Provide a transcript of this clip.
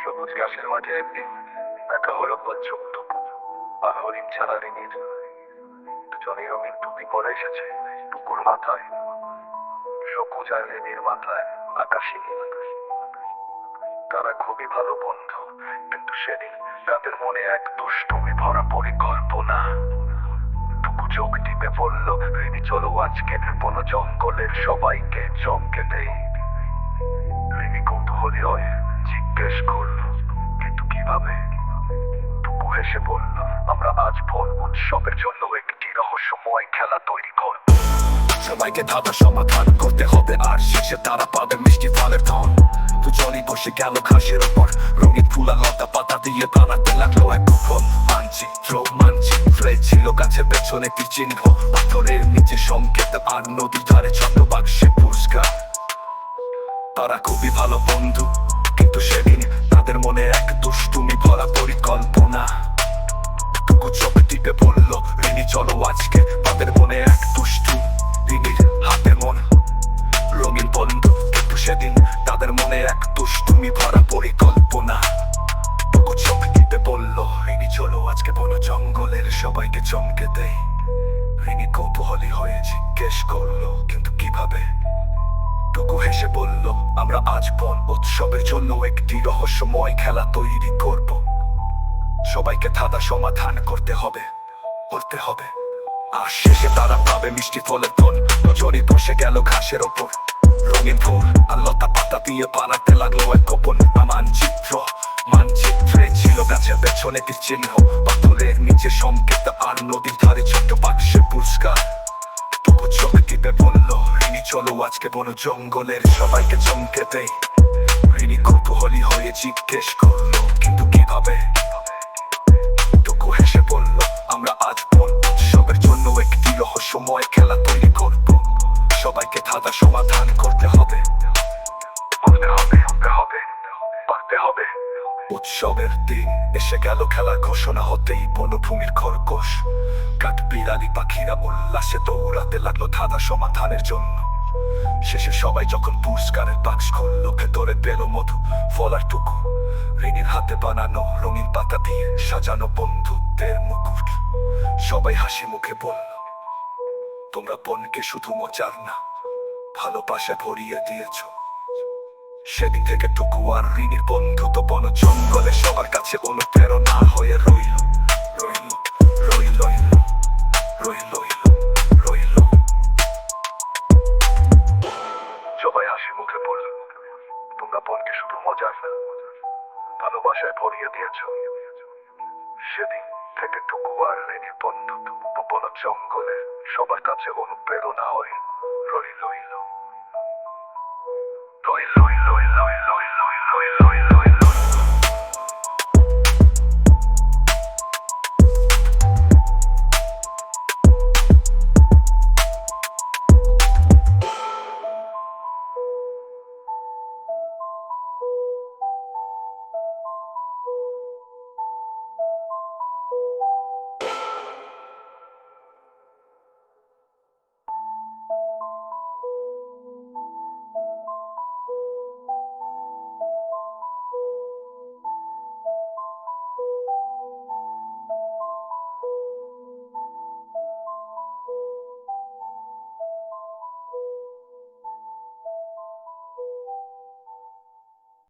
সবুজ ঘাসের মাঝে দেখা হলো বজ্রক টুকু আর হরিণ ছাড়া রিনির দুজনেই রঙিন টুপি পরে এসেছে টুকুর মাথায় সবুজ আর রিনির মাথায় আকাশি তারা খুবই ভালো বন্ধু কিন্তু সেদিন তাদের মনে এক দুষ্টুমি ভরা পরিকল্পনা টুকু চোখ টিপে বলল রিনি চলো আজকে বন জঙ্গলের সবাইকে চমকে দেই রিনি কৌতূহলী হয়ে জিজ্ঞেস করল কীভাবে? টুকু হেসে বলল, আমরা আজ ভোর উৎসবের জন্য একটি রহস্যময় খেলা তৈরি করব। সবাইকে ধাঁধা সমাধান করতে হবে, আর শেষে তারা পাবে মিষ্টি ফলের ধন। দুজনই বসে গেল ঘাসের ওপর রঙিন ফুলা লতা পাতা দিয়ে বানাতে লাগল এক কুফল মানচিত্র, মানচিত্রে ছিল গাছের পেছনে একটি চিহ্ন। পাথরের নিচে সংকেত, আর নদীর ধারে ছোট বাক্সে পুরস্কার। তারা খুবই ভালো বন্ধু। জিজ্ঞেস করল। কিন্তু কীভাবে? টুকু হেসে বলল, আমরা আজ বন উৎসবের জন্য একটি রহস্যময় খেলা তৈরি করব। সবাইকে ধাঁধা সমাধান করতে হবে করতে হবে। আর শেষে তারা পাবে মিষ্টি ফলের ধন। নজরে বসে গেল ঘাসের ওপর। রঙিন ফুল আর লতা পাতা দিয়ে পালাতে লাগল এক গোপন মানচিত্র। মানচিত্রে ছিল গাছের পেছনে চিহ্ন। পাথরের নিচে সংকেত আর নদীর ধারে ছোট্ট আজকে বনো জঙ্গলের সবাইকে চমকে দেয় কৌতূহলী হয়ে জিজ্ঞেস করল, কিন্তু কীভাবে? টুকু হেসে বলল, আমরা আজ উৎসবের জন্য একটি রহস্যময় খেলা তৈরি করব। সবাইকে সমাধান করতে হবে। উৎসবের দিন এসে গেল, খেলার ঘোষণা হতেই বনভূমির খরগোশ, কাঠ বিড়ালি পাখিরা উল্লাসে দৌড়াতে লাগল ধাঁধা সমাধানের জন্য। শেষে সবাই যখন পুরস্কারের বাক্স খুলল, ভেতরে পেল মধু ফলার টুকু রিনির হাতে বানানো রঙিন পাতা দিয়ে সাজানো বন্ধুত্বের মুকুট। সবাই হাসি মুখে বলল, তোমরা বনকে শুধু মজার না, ভালোবাসা ভরিয়ে দিয়েছ। সেদিন থেকে টুকু আর রিনির তো বন জঙ্গলে সবার কাছে অনুপ্রেরণা হয়ে রইল রইল রইল রইল। ভালোবাসায় ভরিয়ে দিয়েছ। সেদিন থেকে টুকু আর রেনি বন্ধুত্ব বন জঙ্গলে। সবার কাছে অনুপ্রেরণা হয়ে রইল রইল রইল রইল রইল।